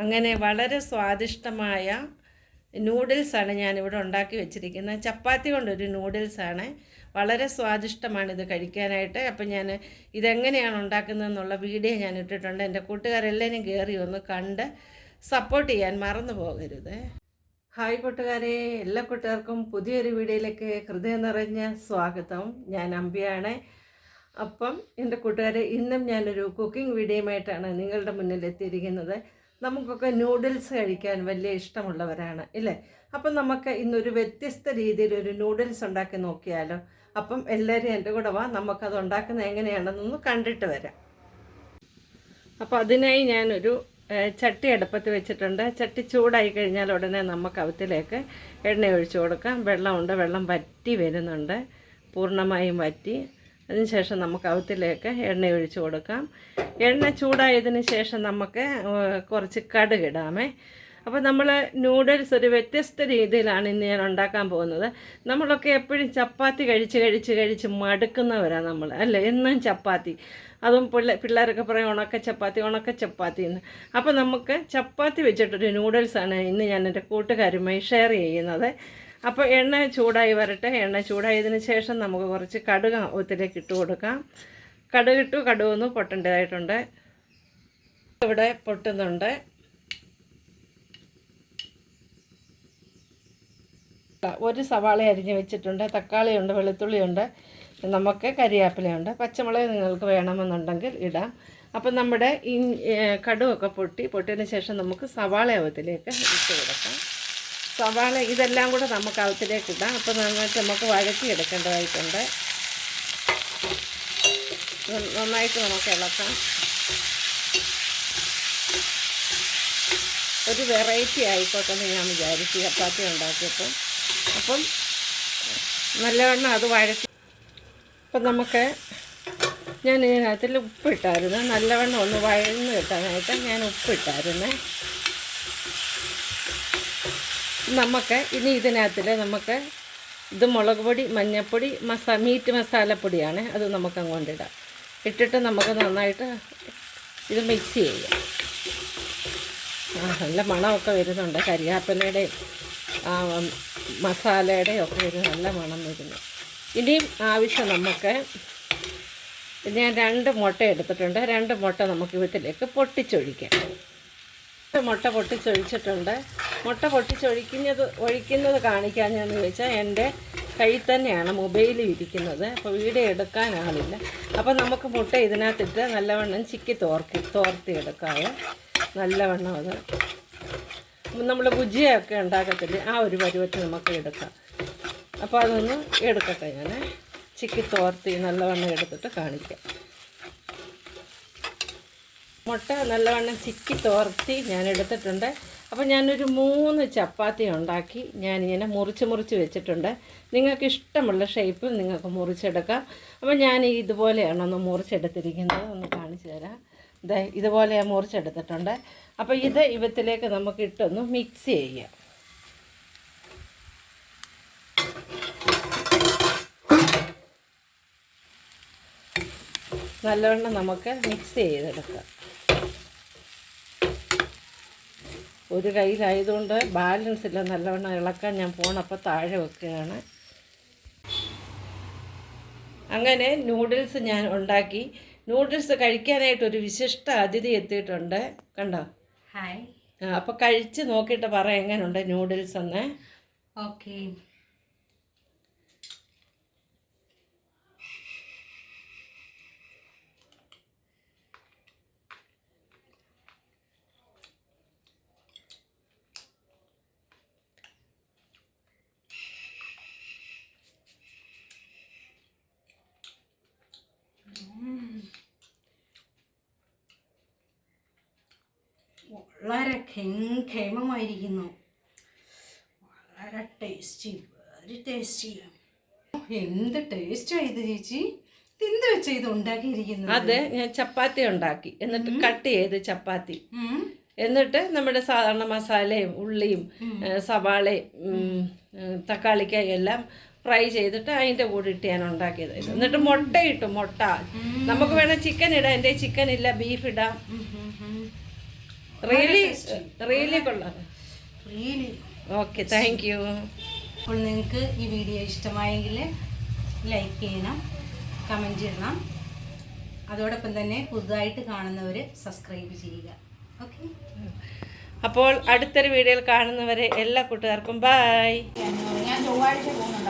അങ്ങനെ വളരെ സ്വാദിഷ്ടമായ നൂഡിൽസാണ് ഞാനിവിടെ ഉണ്ടാക്കി വെച്ചിരിക്കുന്നത്. ചപ്പാത്തി കൊണ്ടൊരു നൂഡിൽസാണ്. വളരെ സ്വാദിഷ്ടമാണ് ഇത് കഴിക്കാനായിട്ട്. അപ്പം ഞാൻ ഇതെങ്ങനെയാണ് ഉണ്ടാക്കുന്നതെന്നുള്ള വീഡിയോ ഞാൻ ഇട്ടിട്ടുണ്ട്. എന്റെ കൂട്ടുകാരെല്ലാവരും കയറി ഒന്ന് കണ്ട് സപ്പോർട്ട് ചെയ്യാൻ മറന്നു പോകരുത്. ഹായ് കൂട്ടുകാരെ എല്ലാ കൂട്ടുകാർക്കും പുതിയൊരു വീഡിയോയിലേക്ക് ഹൃദയം നിറഞ്ഞ സ്വാഗതം. ഞാൻ അമ്പിയാണ്. അപ്പം എന്റെ കൂട്ടുകാരെ ഇന്നും ഞാനൊരു കുക്കിംഗ് വീഡിയോയുമായിട്ടാണ് നിങ്ങളുടെ മുന്നിൽ എത്തിയിരിക്കുന്നത് നമുക്കൊക്കെ നൂഡിൽസ് കഴിക്കാൻ വലിയ ഇഷ്ടമുള്ളവരാണ് ഇല്ലേ? അപ്പം നമുക്ക് ഇന്നൊരു വ്യത്യസ്ത രീതിയിൽ ഒരു നൂഡിൽസ് ഉണ്ടാക്കി നോക്കിയാലോ? അപ്പം എല്ലാവരും എന്റെ കൂടെ വാ നമുക്കത് ഉണ്ടാക്കുന്നത് എങ്ങനെയാണെന്നൊന്ന് കണ്ടിട്ട് വരാം. അപ്പോൾ അതിനായി ഞാനൊരു ചട്ടി അടുപ്പത്ത് വെച്ചിട്ടുണ്ട്. ചട്ടി ചൂടായി കഴിഞ്ഞാൽ ഉടനെ നമുക്ക് അവത്തിലേക്ക് എണ്ണ ഒഴിച്ചു കൊടുക്കാം. വെള്ളമുണ്ട് വെള്ളം വറ്റി വരുന്നുണ്ട്. പൂർണമായും വറ്റി. അതിനുശേഷം നമുക്ക് അവത്തിലേക്ക് എണ്ണ ഒഴിച്ച് കൊടുക്കാം. എണ്ണ ചൂടായതിന് ശേഷം നമുക്ക് കുറച്ച് കടുകിടാമേ അപ്പോൾ നമ്മൾ നൂഡിൽസ് ഒരു വ്യത്യസ്ത രീതിയിലാണ് ഇന്ന് ഞാൻ ഉണ്ടാക്കാൻ പോകുന്നത്. നമ്മളൊക്കെ എപ്പോഴും ചപ്പാത്തി കഴിച്ച് കഴിച്ച് കഴിച്ച് മടുക്കുന്നവരാണ് നമ്മൾ അല്ലേ? എന്നും ചപ്പാത്തി. അതും പിള്ളേ പിള്ളേരൊക്കെ പറയും ഉണക്ക ചപ്പാത്തി ഉണക്ക ചപ്പാത്തി എന്ന്. അപ്പോൾ നമുക്ക് ചപ്പാത്തി വെച്ചിട്ടൊരു നൂഡിൽസാണ് ഇന്ന് ഞാൻ എന്റെ കൂട്ടുകാരുമായി ഷെയർ ചെയ്യുന്നത്. അപ്പോൾ എണ്ണ ചൂടായി വരട്ടെ. എണ്ണ ചൂടായതിന് ശേഷം നമുക്ക് കുറച്ച് കടുക് ഒത്തിലേക്ക് ഇട്ട് കൊടുക്കാം. കടുകിട്ടു കടുകൊന്ന് പൊട്ടേണ്ടതായിട്ടുണ്ട്. ഇവിടെ പൊട്ടുന്നുണ്ട്. ഒരു സവാള അരിഞ്ഞ് വെച്ചിട്ടുണ്ട്. തക്കാളിയുണ്ട് വെളുത്തുള്ളിയുണ്ട് നമുക്ക് കരിയാപ്പിലയുണ്ട്. പച്ചമുളക് നിങ്ങൾക്ക് വേണമെന്നുണ്ടെങ്കിൽ ഇടാം. അപ്പം നമ്മുടെ ഈ കടുവൊക്കെ പൊട്ടി പൊട്ടിയതിന് ശേഷം നമുക്ക് സവാള അവത്തിലേക്ക് ഇട്ട് കൊടുക്കാം. സവാള ഇതെല്ലാം കൂടെ നമുക്ക് അകത്തിലേക്ക് ഇടാം. അപ്പോൾ നന്നായിട്ട് നമുക്ക് വഴറ്റി എടുക്കേണ്ടതായിട്ടുണ്ട്. നന്നായിട്ട് നമുക്ക് ഇളക്കാം. ഒരു വെറൈറ്റി ആയിക്കോട്ടെ ഞാൻ വിചാരിച്ചു ചപ്പാത്തി ഉണ്ടാക്കിയപ്പോൾ അപ്പം നല്ലവണ്ണം അത് വഴറ്റി അപ്പം നമുക്ക് ഞാൻ ഇതിനകത്തിൽ ഉപ്പിട്ടായിരുന്നു നല്ലവണ്ണം ഒന്ന് വഴന്ന് കിട്ടാനായിട്ട് ഞാൻ ഉപ്പിട്ടായിരുന്നു നമുക്ക് ഇനി ഇതിനകത്തിൽ നമുക്ക് ഇത് മുളക് പൊടി മഞ്ഞൾപ്പൊടി മസാ മീറ്റ് മസാലപ്പൊടിയാണ്. അത് നമുക്ക് അങ്ങോട്ട് ഇടാം. ഇട്ടിട്ട് നമുക്ക് നന്നായിട്ട് ഇത് മിക്സ് ചെയ്യാം. ആ നല്ല മണമൊക്കെ വരുന്നുണ്ട്. കരിയാപ്പനയുടെയും മസാലയുടെയും ഒക്കെ ഒരു നല്ല മണം വരുന്നു. ഇനിയും ആവശ്യം നമുക്ക് ഞാൻ രണ്ട് മുട്ട എടുത്തിട്ടുണ്ട്. രണ്ട് മുട്ട നമുക്ക് വീട്ടിലേക്ക് പൊട്ടിച്ചൊഴിക്കാം. മുട്ട പൊട്ടിച്ചൊഴിച്ചിട്ടുണ്ട്. മുട്ട പൊട്ടിച്ചൊഴിക്കുന്നത് ഒഴിക്കുന്നത് ഞാൻ ചോദിച്ചാൽ എന്റെ കയ്യിൽ തന്നെയാണ് മൊബൈലിൽ ഇരിക്കുന്നത്. അപ്പോൾ വീഡിയോ എടുക്കാൻ ആളില്ല അപ്പോൾ നമുക്ക് മുട്ട ഇതിനകത്തിട്ട് നല്ലവണ്ണം ചിക്കി തോർത്തി തോർത്തി എടുക്കാവേ നല്ലവണ്ണം അത് നമ്മൾ ഭുജിയൊക്കെ ഉണ്ടാക്കത്തില്ലേ ആ ഒരു പരുവത്തിൽ നമുക്ക് എടുക്കാം. അപ്പോൾ അതൊന്ന് എടുക്കട്ടെ ഞാൻ ചിക്കി തോർത്തി നല്ലവണ്ണം എടുത്തിട്ട് കാണിക്കാം. മുട്ട നല്ലവണ്ണം ചിക്കി തോർത്തി ഞാൻ എടുത്തിട്ടുണ്ട്. അപ്പോൾ ഞാനൊരു മൂന്ന് ചപ്പാത്തി ഉണ്ടാക്കി ഞാനിങ്ങനെ മുറിച്ച് മുറിച്ച് വെച്ചിട്ടുണ്ട്. നിങ്ങൾക്ക് ഇഷ്ടമുള്ള ഷേപ്പിൽ നിങ്ങൾക്ക് മുറിച്ചെടുക്കാം. അപ്പോൾ ഞാൻ ഇതുപോലെയാണ് ഒന്ന് മുറിച്ചെടുത്തിരിക്കുന്നത്. ഒന്ന് കാണിച്ചു തരാം. ഇതേ ഇതുപോലെ ഞാൻ മുറിച്ചെടുത്തിട്ടുണ്ട്. അപ്പോൾ ഇത് ഇവത്തിലേക്ക് നമുക്ക് ഇട്ടൊന്ന് മിക്സ് ചെയ്യാം. നല്ലവണ്ണം നമുക്ക് മിക്സ് ചെയ്തെടുക്കാം. ഒരു കയ്യിലായതുകൊണ്ട് ബാലൻസ് ഇല്ല. നല്ലവണ്ണം ഇളക്കാൻ ഞാൻ പോണപ്പോൾ താഴെ വെക്കുകയാണ്. അങ്ങനെ നൂഡിൽസ് ഞാൻ ഉണ്ടാക്കി. നൂഡിൽസ് കഴിക്കാനായിട്ട് ഒരു വിശിഷ്ട അതിഥി എത്തിയിട്ടുണ്ട്. കണ്ടോ? ഹായ് അപ്പോൾ കഴിച്ച് നോക്കിയിട്ട് പറ എങ്ങനെയുണ്ട് നൂഡിൽസ് എന്ന്. ഓക്കെ വളരെ ക്ഷേമമായിരിക്കുന്നു വളരെ ടേസ്റ്റി വെരി ടേസ്റ്റി എന്ത് ടേസ്റ്റാണ് ഇത് ചേച്ചി? അതെ എന്ത് വെച്ചാ ഇത് ഉണ്ടാക്കിയിരിക്കുന്നത്? അത് ഞാൻ ചപ്പാത്തി ഉണ്ടാക്കി. എന്നിട്ട് കട്ട് ചെയ്ത് ചപ്പാത്തി. എന്നിട്ട് നമ്മുടെ സാധാരണ മസാലയും ഉള്ളിയും സവാളയും തക്കാളിക്കായും എല്ലാം ഫ്രൈ ചെയ്തിട്ട് അതിന്റെ കൂടെ ഇട്ട് ഞാൻ ഉണ്ടാക്കിയത്. എന്നിട്ട് മുട്ട ഇട്ടു മുട്ട. നമുക്ക് വേണം ചിക്കൻ ഇടാം. എന്റെ ചിക്കൻ ഇല്ല ബീഫ് ഇടാം. റിയലി റിയലി കൊള്ളാം. റിയലി ഓക്കെ താങ്ക് യു അപ്പോൾ നിങ്ങൾക്ക് ഈ വീഡിയോ ഇഷ്ടമായെങ്കിൽ ലൈക്ക് ചെയ്യണം കമന്റ് ചെയ്യണം അതോടൊപ്പം തന്നെ പുതുതായിട്ട് കാണുന്നവർ സബ്സ്ക്രൈബ് ചെയ്യുക. ഓക്കെ അപ്പോൾ അടുത്തൊരു വീഡിയോയിൽ കാണുന്നവരെ എല്ലാ കൂട്ടുകാർക്കും ബായ് ഞാൻ ചൊവ്വാഴ്ച പോകുന്നു